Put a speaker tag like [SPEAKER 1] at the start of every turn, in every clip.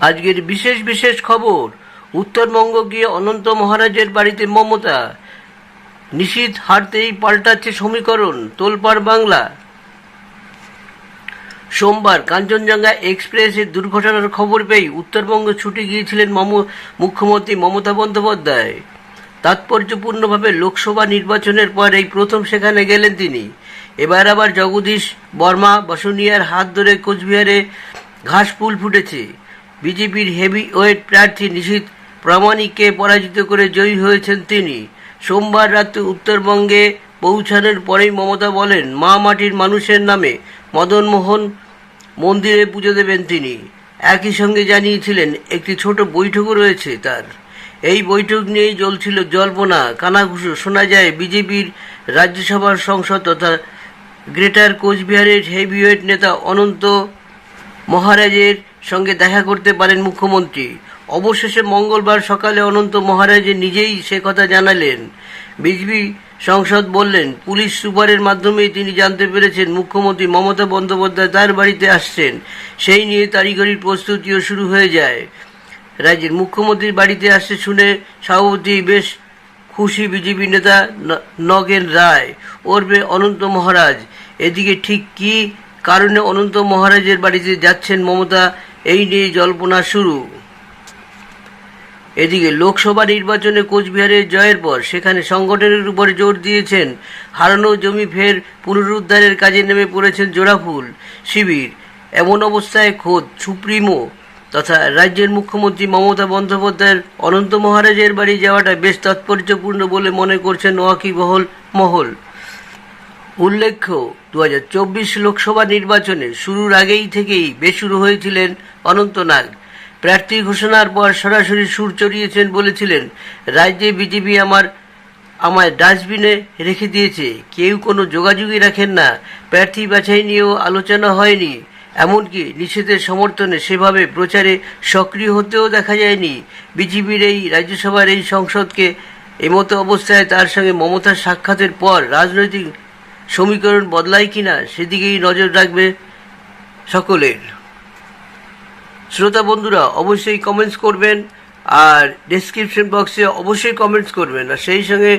[SPEAKER 1] আজকের বিশেষ বিশেষ খবর, উত্তরবঙ্গ গিয়ে অনন্ত মহারাজের বাড়িতে মমতা। নিশীথ হারতেই পাল্টাচ্ছে সমীকরণ, তোলপাড় বাংলা। সোমবার কাঞ্চনজঙ্ঘা এক্সপ্রেসের দুর্ঘটনার খবর পেয়ে উত্তরবঙ্গ ছুটে গিয়েছিলেন মম- মুখ্যমন্ত্রী মমতা বন্দ্যোপাধ্যায়। তাৎপর্যপূর্ণভাবে লোকসভা নির্বাচনের পর এই প্রথম সেখানে গেলেন তিনি। এবার আবার জগদীশ বর্মা বসুনিয়ার হাত ধরে কোচবিহারে ঘাস ফুল ফুটেছে। বিজেপির হেভি ওয়েট প্রার্থী নিশীথ প্রামাণিককে পরাজিত করে জয়ী হয়েছেন তিনি। সোমবার রাতে উত্তরবঙ্গে পৌঁছানোর পরেই মমতা বলেন, মা মাটির মানুষের নামে মদনমোহন মন্দিরে পুজো দেবেন তিনি। একই সঙ্গে জানিয়েছিলেন, একটি ছোট বৈঠকও রয়েছে তার। এই বৈঠক নিয়েই চলছিল জল্পনা। কানাঘুষো, শোনা যায়, বিজেপির রাজ্যসভার সংসদ তথা গ্রেটার কোচবিহারের হেভিওয়েট নেতা অনন্ত মহারাজের সঙ্গে দেখা করতে পারেন মুখ্যমন্ত্রী। অবশেষে মঙ্গলবার সকালে অনন্ত মহারাজে নিজেই সে কথা জানালেন। বিজেপি সংসদ বললেন, পুলিশ সুপারের মাধ্যমেই তিনি জানতে পেরেছেন মুখ্যমন্ত্রী মমতা বন্দ্যোপাধ্যায় তার বাড়িতে আসছেন। সেই নিয়ে তাড়িঘড়ির প্রস্তুতিও শুরু হয়ে যায়। রাজ্যের মুখ্যমন্ত্রীর বাড়িতে আসছে শুনে সভাপতি বেশ খুশি বিজেপি নেতা নগেন রায়। ওরবে অনন্ত মহারাজ, এদিকে ঠিক কী কারণে অনন্ত মহারাজের বাড়িতে যাচ্ছেন মমতা এই নিয়ে জল্পনা শুরু। এদিকে লোকসভা নির্বাচনে কোচবিহারের জয়ের পর সেখানে সংগঠনের উপর জোর দিয়েছেন। হারানো জমি ফের পুনরুদ্ধারের কাজে নেমে পড়েছেন জোড়াফুল। শিবির, এমন অবস্থায় খোদ সুপ্রিমো তথা রাজ্যের মুখ্যমন্ত্রী মমতা বন্দ্যোপাধ্যায়ের অনন্ত মহারাজের বাড়ি যাওয়াটা বেশ তাৎপর্যপূর্ণ বলে মনে করছেন ওয়াকিবহল মহল। উল্লেখ্য দু হাজার চব্বিশ লোকসভা নির্বাচনে শুরুর আগেই থেকেই বেশুরু হয়েছিলেন অনন্তনাগ প্রার্থী ঘোষণার পর সরাসরি সুর চড়িয়েছেন বলেছিলেন, রাজ্যে বিজেপি আমার, আমায় ডাস্টবিনে রেখে দিয়েছে। কেউ কোনো যোগাযোগই রাখেন না। প্রার্থী বাছাই নিয়েও আলোচনা হয়নি। এমনকি নিষেধের সমর্থনে সেভাবে প্রচারে সক্রিয় হতেও দেখা যায়নি। বিজেপির এই রাজ্যসভার এই সংসদকে এমতো অবস্থায় তার সঙ্গে মমতার সাক্ষাতের পর রাজনৈতিক সমীকরণ বদলায় কিনা সেদিকেই নজর রাখবে সকলের। শ্রোতা বন্ধুরা, অবশ্যই কমেন্টস করবেন আর ডিসক্রিপশন বক্সে অবশ্যই কমেন্টস করবেন। আর সেই সঙ্গে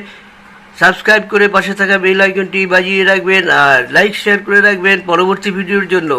[SPEAKER 1] সাবস্ক্রাইব করে পাশে থাকা বেল আইকনটি বাজিয়ে রাখবেন আর লাইক শেয়ার করে রাখবেন পরবর্তী ভিডিওর জন্য।